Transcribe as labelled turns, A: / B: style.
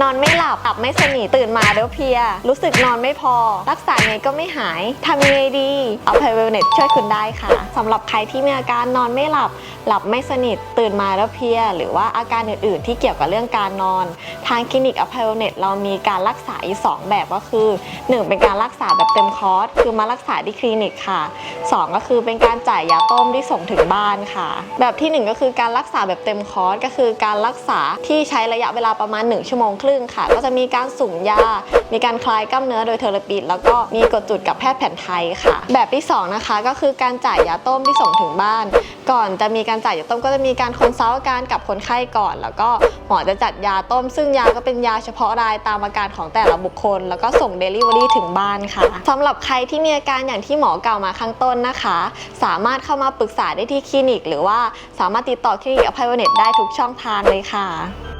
A: นอนไม่หลับตับไม่สนิทตื่นมาเดี๋ยวเพลีย รู้สึกนอนไม่พอ รักษาไงก็ไม่หายทำยังไงดีเอาไพเวลเน็ตช่วยคุณได้ค่ะสำหรับใครที่มีอาการนอนไม่หลับ หลับไม่สนิท ตื่นมาแล้วเพลีย หรือว่าอาการอื่นๆ ที่เกี่ยวกับเรื่องการนอน ทางคลินิกอภัยเน็ตเรามีการรักษาอีกสองแบบก็คือ 1 เป็นการรักษาแบบเต็มคอร์สคือมารักษาที่คลินิกค่ะ 2 ก็คือเป็นการจ่ายยาต้มที่ส่งถึงบ้านค่ะ แบบทีหนึ่1 ก็คือการรักษาแบบเต็มคอร์สก็คือการรักษาที่ใช้ระยะเวลาประมาณ 1 ชั่วโมงครึ่งค่ะ ก็จะมีการสุ่มยา มีการคลายกล้ามเนื้อโดยเทอราปิดแล้วก็มีกดจุดกับแพทย์แผนไทยค่ะ แบบที่สองนะคะ ก็คือการจ่ายยาต้มที่ส่งถึงบ้าน ก่อนจะมีการจ่ายยาต้มก็จะมีการคอนซัลท์อาการกับคนไข้ก่อน แล้วก็หมอจะจัดยาต้ม ซึ่งยาก็เป็นยาเฉพาะรายตามอาการของแต่ละบุคคล แล้วก็ส่งเดลิเวอรี่ถึงบ้านค่ะสำหรับใครที่มีอาการอย่างที่หมอกล่าวมาข้างต้นนะคะ สามารถเข้ามาปรึกษาได้ที่คลินิก หรือว่าสามารถติดต่อคลินิกอภัยเน็ตได้ทุกช่องทางเลยค่ะ